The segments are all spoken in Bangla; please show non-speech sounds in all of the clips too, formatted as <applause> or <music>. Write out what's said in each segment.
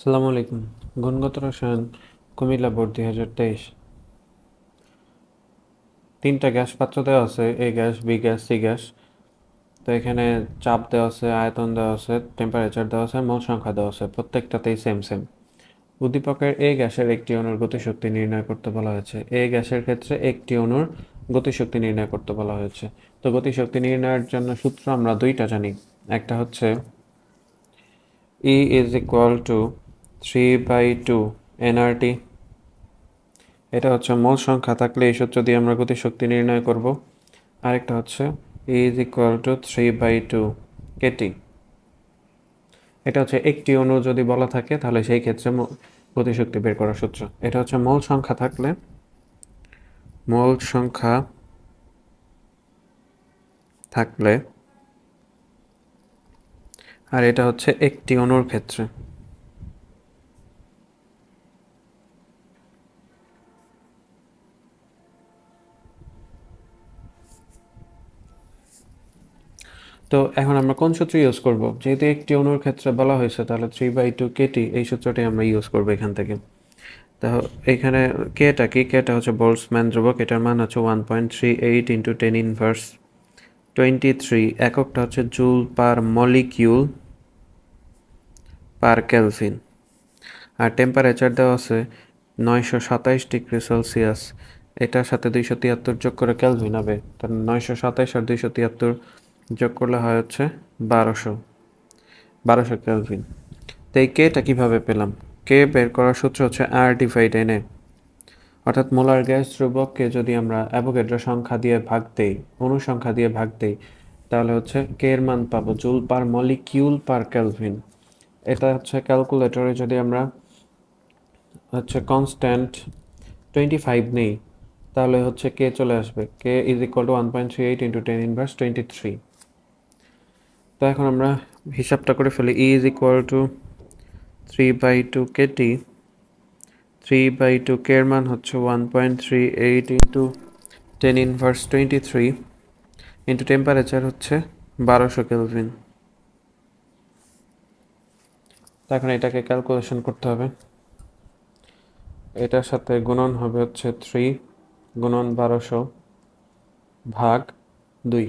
আসসালামু আলাইকুম। গুণগত রসায়ন, কুমিল্লা বোর্ড দুই হাজার তেইশ। তিনটা গ্যাস পাত্র দেওয়া আছে, A gas, B gas, C gas. তো এখানে চাপ দেওয়া আছে, আয়তন দেওয়া আছে টেম্পারেচার দেওয়া আছে, মোল সংখ্যা দেওয়া আছে, প্রত্যেকটাতেই সেম সেম উদ্দীপকের এ গ্যাসের একটি অণুর গতিশক্তি নির্ণয় করতে বলা হয়েছে। এ গ্যাসের ক্ষেত্রে একটি অণুর গতিশক্তি নির্ণয় করতে বলা হয়েছে। তো গতিশক্তি নির্ণয়ের জন্য সূত্র আমরা দুইটা জানি। একটা হচ্ছে E is equal to three by two N R T এটা হচ্ছে মোল সংখ্যা, থাকলে এই সূত্র দিয়ে আমরা গতিশক্তি নির্ণয় করব। আরেকটা হচ্ছে is equal to three by two K T. এটা হচ্ছে একটি অণু যদি বলা থাকে, তাহলে সেই ক্ষেত্রে গতিশক্তি বের করার সূত্র। এটা হচ্ছে মোল সংখ্যা, থাকলে মোল সংখ্যা থাকলে, আর এটা হচ্ছে একটি অণুর ক্ষেত্রে। তো এখন আমরা কোন সূত্র ইউজ করব? যেহেতু একটি অণুর ক্ষেত্রে বলা হয়েছে, তাহলে থ্রি বাই টু কেটি এই সূত্রটি আমরা ইউজ করব এখান থেকে। তা এখানে কেটা কি? কেটা হচ্ছে বোল্টসম্যান ধ্রুবক, এটার মান হচ্ছে one point three eight into ten inverse twenty three এককটা হচ্ছে joule per molecule per kelvin আর টেম্পারেচার দেওয়া আছে নয়শো সাতাইশ ডিগ্রি সেলসিয়াস এটার সাথে দুইশো তিয়াত্তর যোগ করে ক্যালভিন হবে তার নয়শো সাতাইশ আর দুইশো তিয়াত্তর যোগ করলে হয় হচ্ছে বারোশো বারোশো ক্যালভিন তো এই কেটা কীভাবে পেলাম? কে বের করার সূত্র হচ্ছে আর ডিভাইড এন অর্থাৎ মোলার গ্যাস ধ্রুবককে যদি আমরা অ্যাভোগেড্রো সংখ্যা দিয়ে ভাগ দেই অনুসংখ্যা দিয়ে ভাগ দেই, তাহলে হচ্ছে কে এর মান পাবো joule per molecule per kelvin এটা হচ্ছে ক্যালকুলেটরে যদি আমরা হচ্ছে কনস্ট্যান্ট টোয়েন্টি ফাইভ নেই, তাহলে হচ্ছে কে চলে আসবে। K is equal to one point three eight into ten inverse twenty three তো এখন আমরা হিসাবটা করে ফেলি E is equal to three by two K T three by two কের মান হচ্ছে one point three eight into ten inverse twenty three into temperature হচ্ছে বারোশো কেলভিন এখন এটাকে ক্যালকুলেশন করতে হবে। এটার সাথে গুণন হবে হচ্ছে থ্রি গুণন বারোশো ভাগ দুই।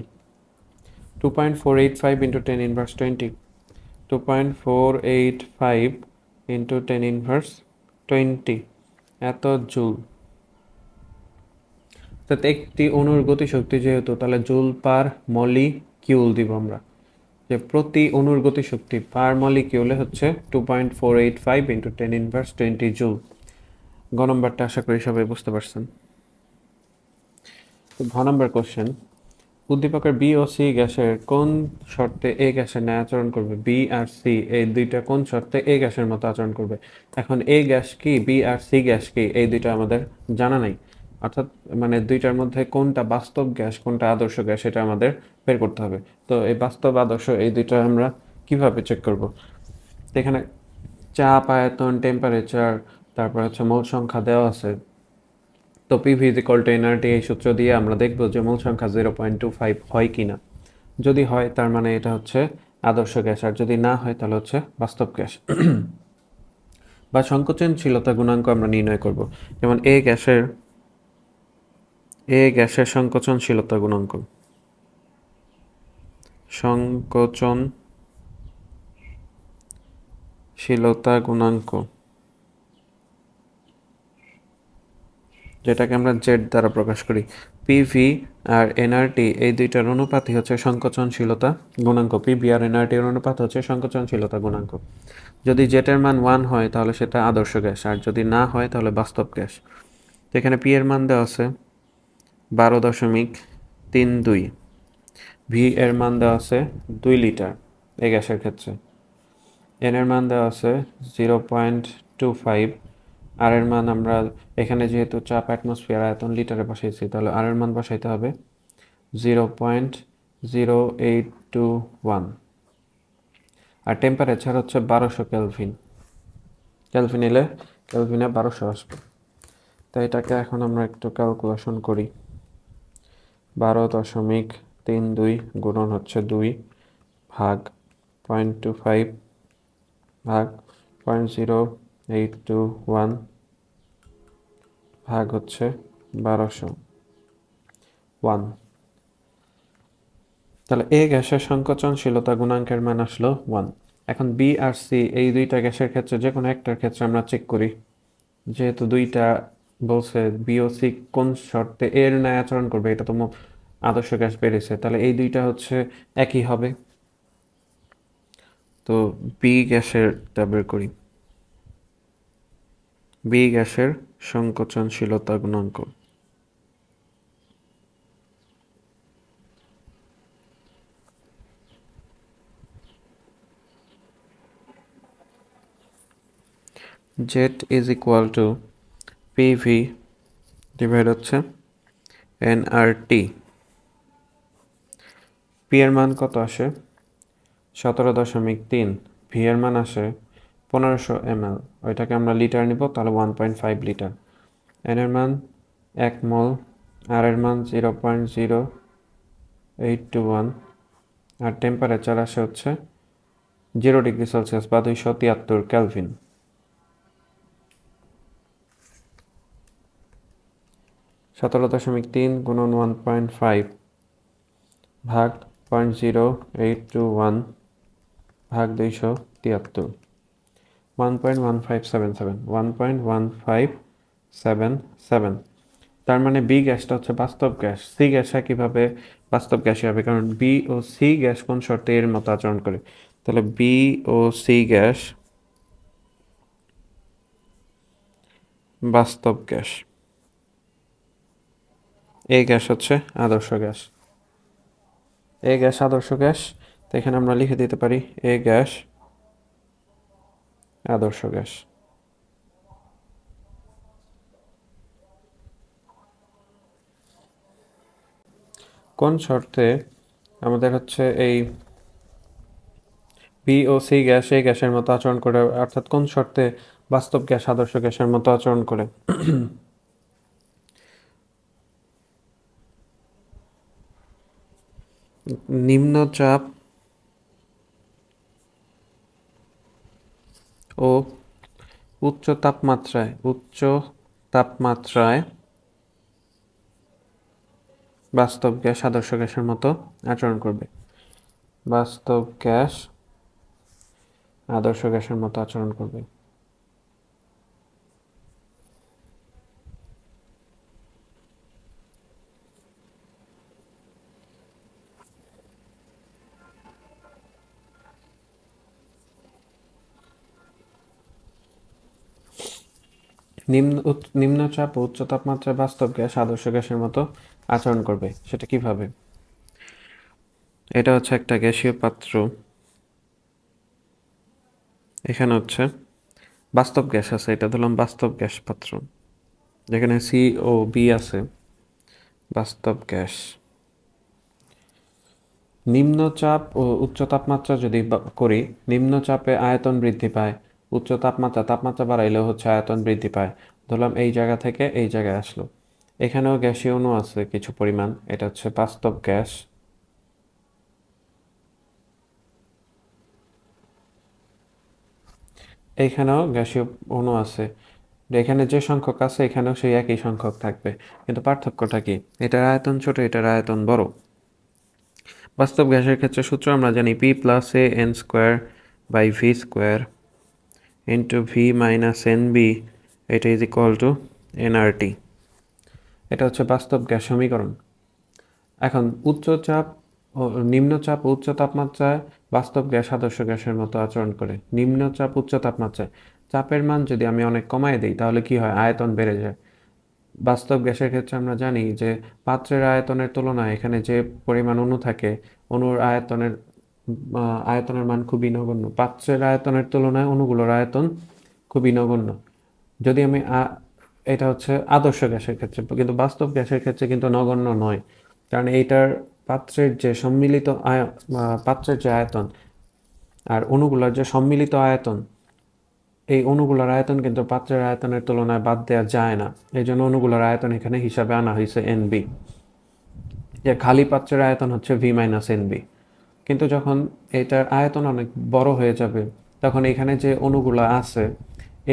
2.485 into 10 inverse 20 2.485 into 10 inverse 20 এত জুল। অর্থাৎ একটি অণুর গতিশক্তি যেহেতু, তাহলে জুল পার মলিকিউল দিব আমরা। যে প্রতি অণুর গতিশক্তি পার মলিকিউলে হচ্ছে two point four eight five into ten inverse twenty joule. গ নম্বরটা আশা করি সবাই বুঝতে পারছেন। ঘ নম্বর কোশ্চেন উদ্দীপকের বি ও সি গ্যাসের কোন শর্তে এ গ্যাসের ন্যায় আচরণ করবে? বি আর সি এই দুইটা কোন শর্তে এ গ্যাসের মতো আচরণ করবে? এখন এ গ্যাস কি বি আর সি গ্যাস কি, এই দুইটা আমাদের জানা নাই। অর্থাৎ মানে দুইটার মধ্যে কোনটা বাস্তব গ্যাস, কোনটা আদর্শ গ্যাস এটা আমাদের বের করতে হবে। তো এই বাস্তব আদর্শ, এই দুইটা আমরা কীভাবে চেক করব? এখানে চাপ, আয়তন টেম্পারেচার তারপর হচ্ছে মোল সংখ্যা দেওয়া আছে। তো ইজ ইকল টু এনআরটি এই সূত্র দিয়ে আমরা দেখব যে মূল সংখ্যা জিরো পয়েন্ট টু ফাইভ হয় কি না যদি হয়, তার মানে এটা হচ্ছে আদর্শ গ্যাস, আর যদি না হয়, তাহলে হচ্ছে বাস্তব গ্যাস। বা সংকোচনশীলতা গুণাঙ্ক আমরা নির্ণয় করব। যেমন এ গ্যাসের এ গ্যাসের সংকোচনশীলতা গুণাঙ্ক। সংকোচন শীলতা গুণাঙ্ক। যেটাকে আমরা জেড দ্বারা প্রকাশ করি। পিভি আর এনআরটি এই দুইটার অনুপাতই হচ্ছে সংকোচনশীলতা গুণাঙ্ক। পিভি আর এনআরটির অনুপাত হচ্ছে সংকোচনশীলতা গুণাঙ্ক। যদি জেটের মান ওয়ান হয়, তাহলে সেটা আদর্শ গ্যাস। আর যদি না হয়, তাহলে বাস্তব গ্যাস। তো এখানে পি এর মান দেওয়া আছে বারো দশমিক তিন দুই। ভি এর মান দেওয়া আছে দুই লিটার এই গ্যাসের ক্ষেত্রে। এন এর মান দেওয়া আছে জিরো পয়েন্ট টু ফাইভ আর এর মান আমরা এখানে যেহেতু চাপ অ্যাটমসফিয়ার আয়তন লিটারে বসাইছি, তাহলে আর এর মান বসাইতে হবে zero point zero eight two one আর টেম্পারেচার হচ্ছে বারোশো ক্যালভিন ক্যালভিন এলে ক্যালভিনে বারোশো আসবে। তাই এটাকে এখন আমরা একটু ক্যালকুলেশন করি। বারো দশমিক তিন দুই গুণন হচ্ছে দুই ভাগ পয়েন্ট টু ফাইভ ভাগ point zero eight two one ভাগ হচ্ছে বারোশো। ওয়ান। তাহলে এ গ্যাসের সংকোচনশীলতা গুণাঙ্কের মান আসলো ওয়ান। এখন বি আর সি, এই দুইটা গ্যাসের ক্ষেত্রে যে কোনো একটার ক্ষেত্রে আমরা চেক করি। যেহেতু দুইটা বলছে বি ও সি কোন শর্তে এর ন্যায় আচরণ করবে, এটা তো আদর্শ গ্যাস বেরিয়েছে তাহলে এই দুইটা হচ্ছে একই হবে। তো বি গ্যাসেরটা বের করি। বি গ্যাসের সংকোচনশীলতা গুণাঙ্ক। Z is equal to P V divide হচ্ছে এন আর টি পি এর মান কত আসে? সতেরো দশমিক তিন। ভি এর মান আসে পনেরোশো এম এল ওইটাকে আমরা লিটার নিব, তাহলে one point five litre. N মান এক মল আর এর মান zero point zero eight two one আর টেম্পারেচার আসে হচ্ছে জিরো ডিগ্রি সেলসিয়াস বা দুইশো তিয়াত্তর ক্যালভিন সতেরো দশমিক তিন গুণন ওয়ান পয়েন্ট ফাইভ ভাগ point zero eight two one ভাগ দুইশো তিয়াত্তর। One point one five seven seven one point one five seven seven তার মানে বি গ্যাসটা হচ্ছে বাস্তব গ্যাস। সি গ্যাস একইভাবে বাস্তব গ্যাসই হবে? কারণ বি ও সি গ্যাস কোন শর্তে এর মতো আচরণ করে? তাহলে বি ও সি গ্যাস বাস্তব গ্যাস। এই গ্যাস হচ্ছে আদর্শ গ্যাস। এ গ্যাস আদর্শ গ্যাস। তো এখানে আমরা লিখে দিতে পারি এ গ্যাস আদর্শ গ্যাস কোন শর্তে আমাদের হচ্ছে এই বি ও সি গ্যাস এই গ্যাসের মতো আচরণ করে, অর্থাৎ কোন শর্তে বাস্তব গ্যাস, আদর্শ গ্যাসের মতো আচরণ করে? <clears throat> নিম্নচাপ ও উচ্চ তাপমাত্রায় উচ্চ তাপমাত্রায় বাস্তব গ্যাস আদর্শ গ্যাসের মতো আচরণ করবে। বাস্তব গ্যাস আদর্শ গ্যাসের মতো আচরণ করবে। নিম্ন নিম্নচাপ ও উচ্চ তাপমাত্রায় বাস্তব গ্যাস আদর্শ গ্যাসের মতো আচরণ করবে। সেটা কীভাবে? এটা হচ্ছে একটা গ্যাসীয় পাত্র। এখানে হচ্ছে বাস্তব গ্যাস আছে, এটা ধরলাম বাস্তব গ্যাস পাত্র। যেখানে সি ও বি আছে, বাস্তব গ্যাস। নিম্নচাপ ও উচ্চ তাপমাত্রা যদি করি, নিম্নচাপে আয়তন বৃদ্ধি পায়। উচ্চ তাপমাত্রা তাপমাত্রা বাড়াইলেও হচ্ছে আয়তন বৃদ্ধি পায়। ধরলাম এই জায়গা থেকে এই জায়গায় আসলো। এখানেও গ্যাসীয় অণু আছে কিছু পরিমাণ, এটা হচ্ছে বাস্তব গ্যাস। এইখানেও গ্যাসীয় অণু আছে। এখানে যে সংখ্যক আছে, এখানেও সেই একই সংখ্যক থাকবে। কিন্তু পার্থক্যটা কি? এটার আয়তন ছোট, এটার আয়তন বড়। বাস্তব গ্যাসের ক্ষেত্রে সূত্র আমরা জানি P plus A N square by V square V minus N B এটা is equal to N R T এটা হচ্ছে বাস্তব গ্যাস সমীকরণ। এখন উচ্চচাপ ও নিম্নচাপ উচ্চ তাপমাত্রায় বাস্তব গ্যাস আদর্শ গ্যাসের মতো আচরণ করে। নিম্নচাপ উচ্চ তাপমাত্রায়। চাপের মান যদি আমি অনেক কমায় দিই, তাহলে কি হয়? আয়তন বেড়ে যায়। বাস্তব গ্যাসের ক্ষেত্রে আমরা জানি যে পাত্রের আয়তনের তুলনায় এখানে যে পরিমাণ অণু থাকে, অণুর আয়তনের আয়তনের মান খুবই নগণ্য। পাত্রের আয়তনের তুলনায় অণুগুলোর আয়তন খুবই নগণ্য। যদি আমি এটা হচ্ছে আদর্শ গ্যাসের ক্ষেত্রে, কিন্তু বাস্তব গ্যাসের ক্ষেত্রে কিন্তু নগণ্য নয়। কারণ এইটার পাত্রের যে সম্মিলিত আয় পাত্রের যে আয়তন আর অণুগুলোর যে সম্মিলিত আয়তন, এই অণুগুলোর আয়তন কিন্তু পাত্রের আয়তনের তুলনায় বাদ দেওয়া যায় না। এই জন্য অণুগুলোর আয়তন এখানে হিসাবে আনা হয়েছে এন বি যে খালি পাত্রের আয়তন হচ্ছে ভি মাইনাস এন বি কিন্তু যখন এটার আয়তন অনেক বড় হয়ে যাবে, তখন এখানে যে অণুগুলো আছে,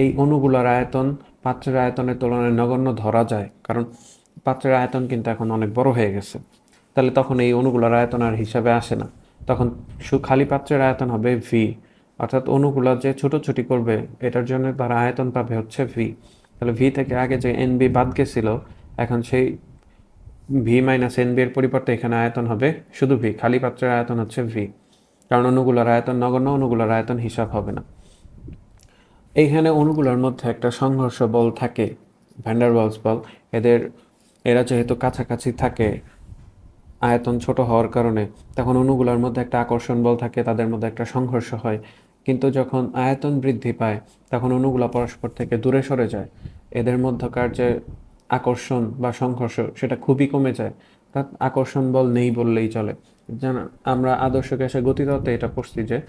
এই অণুগুলোর আয়তন পাত্রের আয়তনের তুলনায় নগণ্য ধরা যায়, কারণ পাত্রের আয়তন কিন্তু এখন অনেক বড় হয়ে গেছে। তাহলে তখন এই অণুগুলোর আয়তন আর হিসাবে আসে না। তখন খালি পাত্রের আয়তন হবে ভি অর্থাৎ অণুগুলো যে ছোটোছুটি করবে, এটার জন্য তার আয়তন পাবে হচ্ছে ভি তাহলে ভি থেকে আগে যে এন বি বাদ গেছিল, এখন সেই ভি মাইনাস এন বি এর পরিবর্তে এখানে আয়তন হবে শুধু ভি খালি পাত্রের আয়তন হচ্ছে ভি কারণ অণুগুলোর আয়তন নগণ্য অণুগুলোর আয়তন হিসাব হবে না। এইখানে অণুগুলোর মধ্যে একটা সংঘর্ষ বল থাকে ভ্যান্ডারওয়ালস বল। এদের, এরা যেহেতু কাছাকাছি থাকে, আয়তন ছোট হওয়ার কারণে, তখন অণুগুলোর মধ্যে একটা আকর্ষণ বল থাকে, তাদের মধ্যে একটা সংঘর্ষ হয়। কিন্তু যখন আয়তন বৃদ্ধি পায়, তখন অণুগুলো পরস্পর থেকে দূরে সরে যায়। এদের মধ্যকার যে আকর্ষণ বা সংঘর্ষ, সেটা খুবই কমে যায়। অর্থাৎ আকর্ষণ বল নেই বললেই চলে। যেন আমরা আদর্শ গ্যাসের গতিতত্ত্বে এটা পড়ছি যে,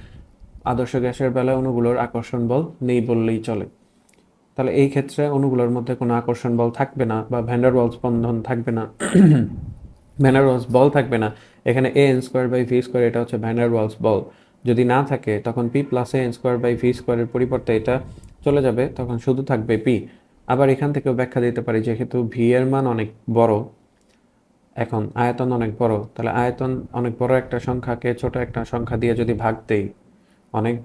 আদর্শ গ্যাসের বেলায় অণুগুলোর আকর্ষণ বল নেই বললেই চলে। তাহলে এই ক্ষেত্রে অণুগুলোর মধ্যে কোনো আকর্ষণ বল থাকবে না বা ভ্যান্ডারওয়ালস বন্ধন থাকবে না। <clears throat> ভ্যানারওয়ালস বল থাকবে না। এখানে A N square by V square এটা হচ্ছে ভ্যানারওয়ালস বল। যদি না থাকে, তখন P plus A N square by V স্কোয়ারের পরিবর্তে এটা চলে যাবে, তখন শুধু থাকবে পি আবার এখান থেকেও ব্যাখ্যা দিতে পারি, যেহেতু ভি এর মান অনেক বড়, এখন আয়তন অনেক বড়, তাহলে আয়তন অনেক বড় একটা সংখ্যাকে ছোট একটা সংখ্যা দিয়ে যদি ভাগ দেই, অনেক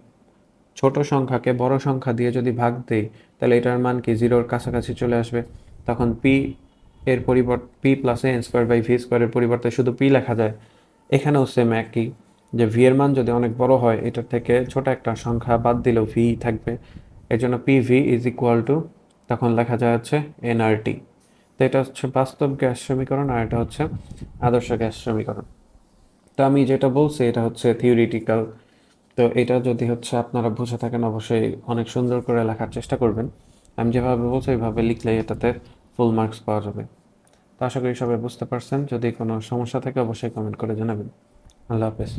ছোট সংখ্যাকে বড় সংখ্যা দিয়ে যদি ভাগ দেই, তাহলে এটার মান কি জিরোর কাছাকাছি চলে আসবে? তখন পি এর পরিবর্তে P plus N square by V স্কোয়ারের পরিবর্তে শুধু পি লেখা যায়। এখানেও সেম একই, যে ভি এর মান যদি অনেক বড় হয়, এটার থেকে ছোট একটা সংখ্যা বাদ দিলেও ভি থাকবে। এর জন্য P V is equal to তখন লেখা যায় হচ্ছে এনআরটি। তো এটা হচ্ছে বাস্তব গ্যাস সমীকরণ আর এটা হচ্ছে আদর্শ গ্যাস সমীকরণ। তো আমি যেটা বলছি, এটা হচ্ছে থিওরিটিক্যাল তো এটা যদি হচ্ছে আপনারা বুঝে থাকেন, অবশ্যই অনেক সুন্দর করে লেখার চেষ্টা করবেন। আমি যেভাবে বলছি এইভাবে লিখলে এটাতে ফুল মার্কস পাওয়া যাবে। তো আশা করি সবাই বুঝতে পারছেন। যদি কোনো সমস্যা থাকে, অবশ্যই কমেন্ট করে জানাবেন। আল্লাহ হাফেজ।